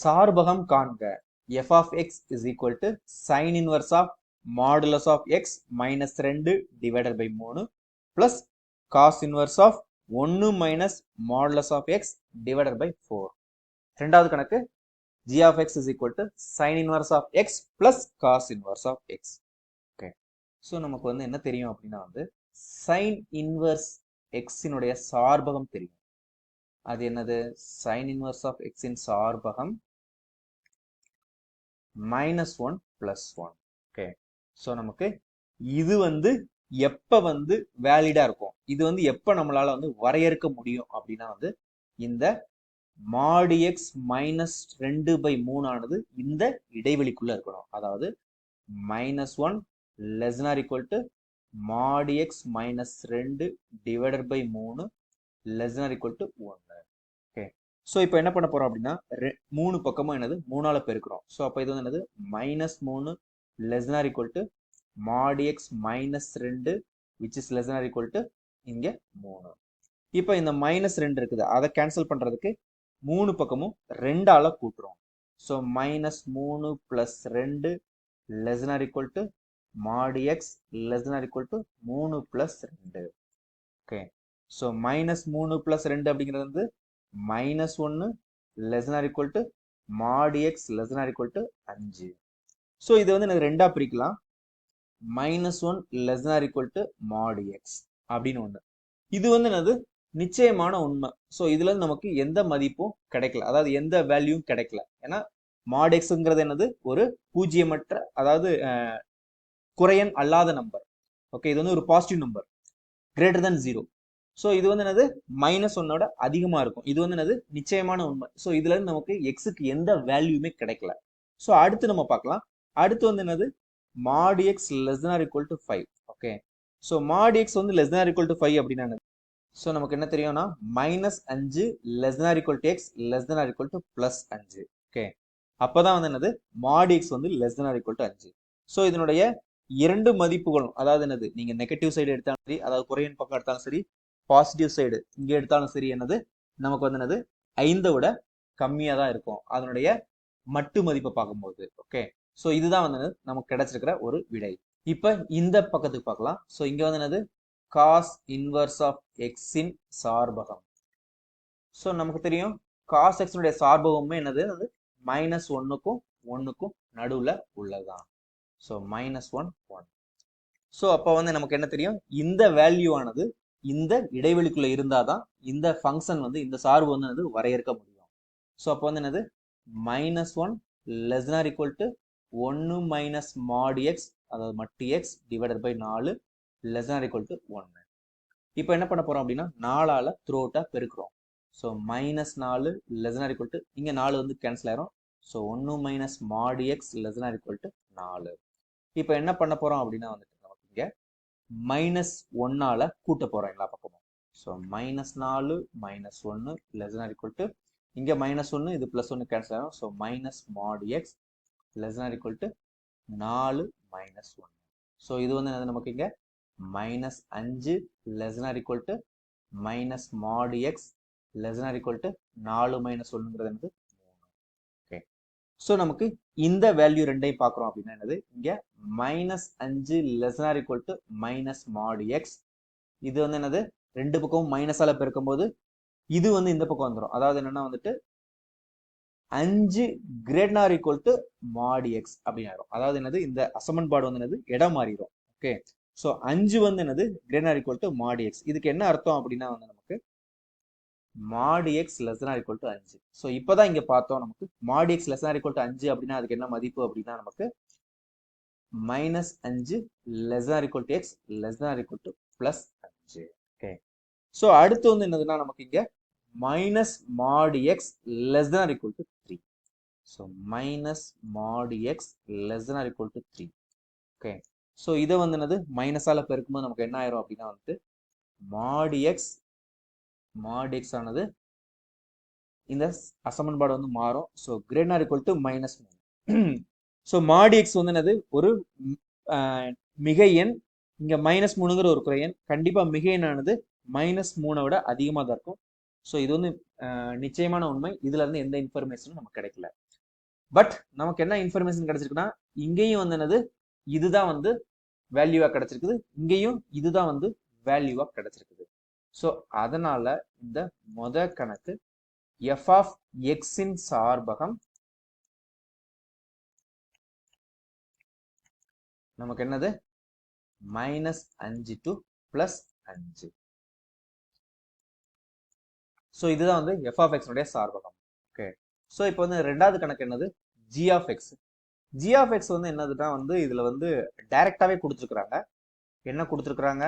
சார்பகம் காண்க. F of x is equal to sine inverse of modulus of x minus ரெண்டு divided by மூணு plus cos inverse of ஒன்று minus modulus of x divided by four ரெண்டாவது கணக்கு g of x is equal to sin inverse of x plus cos inverse of x. Okay so நமக்கு வந்து என்ன தெரியும் அப்படின்னா வந்து சைன் இன்வர்ஸ் எக்ஸினுடைய சார்பகம் தெரியும். அது என்னது? சைன் இன்வர்ஸ் ஆஃப் x இன் சார்பகம் minus one plus one okay so நமக்கு இது வந்து எப்போ வந்து வேலிடாக இருக்கும்? இது வந்து எப்போ நம்மளால வந்து வரையறுக்க முடியும்? அப்படின்னா வந்து இந்த மாடு எக்ஸ் மைனஸ் ரெண்டு பை மூணானது இந்த இடைவெளிக்குள்ளே இருக்கணும். அதாவது minus one less than or equal to mod x minus ரெண்டு டிவைடட் பை மூணு less than or equal to ஒன்று ஸோ இப்போ என்ன பண்ண போறோம் அப்படின்னா ரெ- மூணு பக்கமும் என்னது? மூணால பெருக்கிறோம். ஸோ அப்போ இது வந்து என்னது? மைனஸ் மூணு less than or equal to mod x minus ரெண்டு which is less than or equal to இங்கே மூணு. இப்போ இந்த மைனஸ் ரெண்டு இருக்குது. அதை கேன்சல் பண்ணுறதுக்கு மூணு பக்கமும் ரெண்டால கூட்டுறோம். ஸோ மைனஸ் மூணு ப்ளஸ் ரெண்டு less than or equal to mod x less than or equal to மூணு பிளஸ் ரெண்டு. ஓகே ஸோ மைனஸ் மூணு ப்ளஸ் ரெண்டு அப்படிங்கிறது வந்து மைனஸ் ஒன்று less than or equal to mod x less than or equal to அஞ்சு so இது வந்து எனக்கு ரெண்டா பிரிக்கலாம். Minus one less than or equal to mod x அப்படின்னு ஒன்று இது வந்து என்னது? நிச்சயமான உண்மை. ஸோ இதுல இருந்து நமக்கு எந்த மதிப்பும் கிடைக்கல. அதாவது எந்த வேல்யூவும் கிடைக்கல. ஏன்னா மாடெக்ஸுங்கிறது என்னது? ஒரு பூஜ்ஜியமற்ற அதாவது குறையன் அல்லாத நம்பர் ஓகே இது வந்து ஒரு positive number greater than zero so இது வந்து என்னது? மைனஸ் ஒன்னோட அதிகமா இருக்கும். இது வந்து என்னது? நிச்சயமான உண்மை. ஸோ இதுல இருந்து நமக்கு எக்ஸுக்கு எந்த வேல்யூமே கிடைக்கல. ஸோ அடுத்து நம்ம பார்க்கலாம். அடுத்து வந்து என்னது? Mod x less equal to five okay so mod x வந்து less or equal to five அப்படின்னா ஸோ நமக்கு என்ன தெரியும்னா? மைனஸ் அஞ்சு less than equal to x less than equal to plus அஞ்சு. ஓகே அப்போதான் வந்து என்னது? மாடி எக்ஸ் வந்து லெஸ் than ஈக்குவல் டு அஞ்சு. ஸோ இதனுடைய இரண்டு மதிப்புகளும் அதாவது என்னது? நீங்க நெகட்டிவ் சைடு எடுத்தாலும் சரி அதாவது குறையின் பக்கம் எடுத்தாலும் சரி பாசிட்டிவ் சைடு இங்கே எடுத்தாலும் சரி என்னது? நமக்கு வந்து என்னது? ஐந்தை விட கம்மியாக தான் இருக்கும். அதனுடைய மட்டு மதிப்பை பார்க்கும்போது ஓகே ஸோ இதுதான் வந்து நமக்கு கிடைச்சிருக்கிற ஒரு விடை. இப்போ இந்த பக்கத்துக்கு பார்க்கலாம். ஸோ இங்கே வந்து என்னது? காஸ் இன்வர்ஸ் ஆஃப் எக்ஸின் சார்பகம். ஸோ நமக்கு தெரியும் காஸ் எக்ஸினுடைய சார்பகமே என்னது? அது மைனஸ் ஒன்னுக்கும் ஒன்னுக்கும் நடுவில் உள்ளதுதான். So minus one one so அப்போ வந்து நமக்கு என்ன தெரியும்? இந்த வேல்யூ ஆனது இந்த இடைவெளிக்குள்ள இருந்தாதான் இந்த ஃபங்க்ஷன் வந்து இந்த சார்பு வந்து என்னது? வரையறுக்க முடியும். ஸோ அப்போ வந்து என்னது? Minus one less or equal to ஒன்று மைனஸ் மாடி எக்ஸ் அதாவது மட்டு எக்ஸ் டிவைடட் பை நாலு லெஸ் ஆர் ஈக்குவல் டு ஒன்று இப்போ என்ன பண்ண போறோம் அப்படின்னா நாலால த்ரோ அவுட்டாக பெருக்கிறோம். ஸோ மைனஸ் நாலு லெஸ் ஆர் ஈக்குவல் டு இங்கே நாலு வந்து கேன்சல் ஆயிரும். ஸோ ஒன்று minus mod x less or equal to நாலு. இப்போ என்ன பண்ண போறோம் அப்படின்னா வந்துட்டு நமக்கு இங்கே மைனஸ் ஒன்னால கூட்ட போறோம் எல்லா பக்கமும்? ஸோ மைனஸ் நாலு மைனஸ் ஒன்று லெஸ் ஆர் ஈக்குவல் டு இங்கே மைனஸ் ஒன்று இது ப்ளஸ் ஒன்று கேன்சல் ஆகும் so minus mod x less or equal to நாலு மைனஸ் ஒன்று ஸோ இது வந்து என்னது நமக்கு இங்கே? மைனஸ் அஞ்சு less or equal to minus mod x less or equal to நாலு மைனஸ் ஒன்றுங்கிறது என்னது? ஸோ நமக்கு இந்த வேல்யூ ரெண்டையும் பார்க்குறோம் அப்படின்னா என்னது? இங்கே மைனஸ் அஞ்சு less equal to minus mod x இது வந்து என்னது? ரெண்டு பக்கமும் மைனஸால பெருக்கும்போது இது வந்து இந்த பக்கம் வந்துடும் அதாவது என்னன்னா வந்துட்டு அஞ்சு great or equal to mod x அப்படின்னு ஆயிரும் அதாவது என்னது? இந்த அசமன்பாடு வந்து என்னது? இடம் மாறிடும் ஓகே ஸோ அஞ்சு வந்து என்னது? Great or equal to mod x இதுக்கு என்ன அர்த்தம் அப்படின்னா வந்து நமக்கு mod x less or equal to அஞ்சு ஸோ இப்போதான் இங்க பார்த்தோம் நமக்கு. Mod x less or equal to அஞ்சு அப்படின்னா அதுக்கு என்ன மதிப்பு அப்படின்னா நமக்கு மைனஸ் அஞ்சு less or equal to x less or equal to plus அஞ்சு ஓகே ஸோ அடுத்து வந்து என்னதுன்னா நமக்கு இங்க minus mod x less or equal to three so minus mod x less or equal to three okay so இதை வந்து என்னது? மைனஸால பெருக்கும்போது நமக்கு என்ன ஆயிரும் அப்படின்னா வந்துட்டு மாடி எக்ஸ் மாட் எக்ஸ் ஆனது இந்த அசமன்பாடு வந்து மாறும். So great or equal to minus மூணு ஸோ மாடி எக்ஸ் வந்து என்னது? ஒரு மிக ஆஹ், எண் இங்க மைனஸ் மூணுங்கிற ஒரு குறை எண். கண்டிப்பா மிகை எண்ணானது மைனஸ் மூணை விட அதிகமாக தான் இருக்கும். ஸோ இது வந்து நிச்சயமான உண்மை. இதுல இருந்து எந்த இன்ஃபர்மேஷனும் நமக்கு கிடைக்கல. பட் நமக்கு என்ன இன்ஃபர்மேஷன் கிடைச்சிருக்குன்னா இங்கேயும் வந்து என்னது? இதுதான் வந்து வேல்யூவா கிடைச்சிருக்குது. இங்கேயும் இதுதான் வந்து வேல்யூவா கிடைச்சிருக்குது. ஸோ அதனால் இந்த மொத கணக்கு எஃப் ஆஃப் எக்ஸின் சார்பகம் நமக்கு என்னது? மைனஸ் அஞ்சு டு பிளஸ் அஞ்சு. ஸோ இதுதான் வந்து எஃப் ஆஃப் எக்ஸ்னுடைய சார்பகம். ஓகே ஸோ இப்போ வந்து ரெண்டாவது கணக்கு என்னது? G of x g of x வந்து என்னதுன்னா வந்து இதில் வந்து டைரெக்டாகவே கொடுத்துருக்குறாங்க. என்ன கொடுத்துருக்குறாங்க?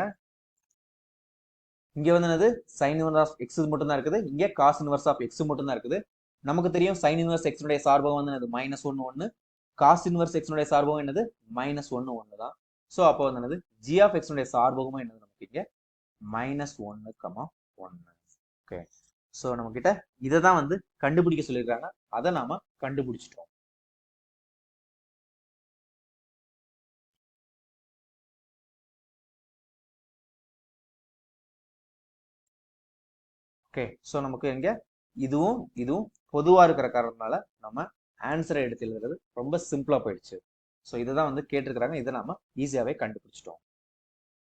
இங்க வந்து என்னது? சைன் இன்வர்ஸ் ஆஃப் எக்ஸ் மட்டும் தான் இருக்குது. இங்க காஸ் இன்வர்ஸ் ஆஃப் எக்ஸ் மட்டும் தான் இருக்குது. நமக்கு தெரியும் சைன் இன்வர்ஸ் எக்ஸ்னுடைய சார்பகம் வந்து என்னது? மைனஸ் ஒன்று ஒன்று காஸ் இன்வர்ஸ் எக்ஸ்னுடைய சார்பகம் என்னது? மைனஸ் ஒன்று ஒன்று தான். ஸோ அப்போ வந்து என்னது? ஜி ஆஃப் எக்ஸ்னுடைய சார்பகமும் என்னது நமக்கு இங்கே? மைனஸ் ஒன்று கமா ஒன்று ஓகே ஸோ நம்மக்கிட்ட இதை தான் வந்து கண்டுபிடிக்க சொல்லியிருக்காங்க. அதை நாம கண்டுபிடிச்சிட்டோம். ஓகே ஸோ நமக்கு இங்க இதுவும் இதுவும் பொதுவாக இருக்கிற காரணத்தினால நம்ம ஆன்சரை எடுத்து எழுதுறது ரொம்ப சிம்பிளாக போயிடுச்சு. ஸோ இதை தான் வந்து கேட்டிருக்கிறாங்க. இதை நம்ம ஈஸியாகவே கண்டுபிடிச்சிட்டோம்.